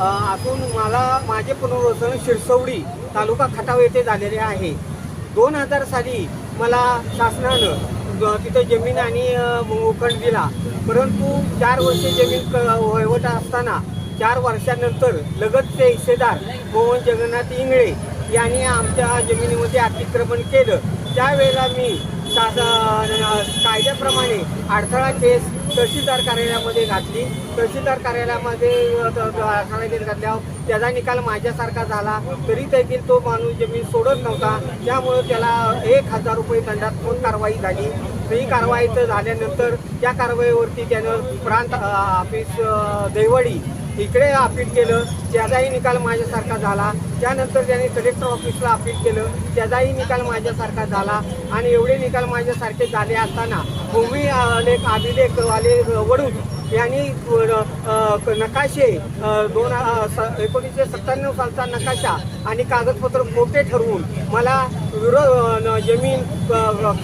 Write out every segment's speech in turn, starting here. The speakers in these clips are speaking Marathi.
असून मला माझे पुनर्वसन शिरसवडी तालुका खटाव येथे झालेले आहे. दोन हजार साली मला शासनानं तिथं जमीन आणि उखंड मोकळ दिला. परंतु चार वर्षे जमीन क- वहिवट असताना चार वर्षानंतर लगतचे हिस्सेदार मोहन जगन्नाथ इंगळे यांनी आमच्या जमिनीमध्ये अतिक्रमण केलं. त्यावेळेला मी शासन अडथळा केस तहसीलदार कार्यालयामध्ये घातली. तहसीलदार कार्यालयामध्ये अडथळा केस घातल्यावर त्याचा निकाल माझ्यासारखा झाला. तरी देखील तो माणूस जमीन सोडत नव्हता त्यामुळं त्याला एक हजार रुपये दंडात्मक कारवाई झाली? ही कारवाई तर झाल्यानंतर त्या कारवाईवरती त्यानं प्रांत ऑफिस अ, दैवडी इकडे अपील केलं. त्याचाही निकाल माझ्यासारखा झाला. त्यानंतर त्याने कलेक्टर ऑफिसला अपील केलं. त्याचाही निकाल माझ्यासारखा झाला. आणि एवढे निकाल माझ्यासारखे झाले असताना भूमी लेख अभिलेखवाले वडून यांनी नकाशे दोन स- एकोणीसशे सत्त्याण्णव सालचा नकाशा आणि कागदपत्र खोटे ठरवून मला विरोध न- जमीन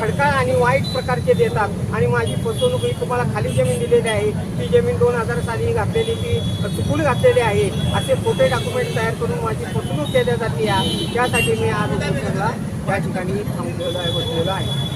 खडकाळ आणि वाईट प्रकारचे देतात आणि माझी फसवणूक ही तुम्हाला खाली जमीन दिलेली आहे. ती जमीन दोन हजार साली घातलेली ती चुकून घातलेली आहे. असे खोटे डॉक्युमेंट तयार करून माझी फसवणूक केल्या जाते त्यासाठी मी आज त्या या ठिकाणी थांबलेलो आहे बसलेलो आहे.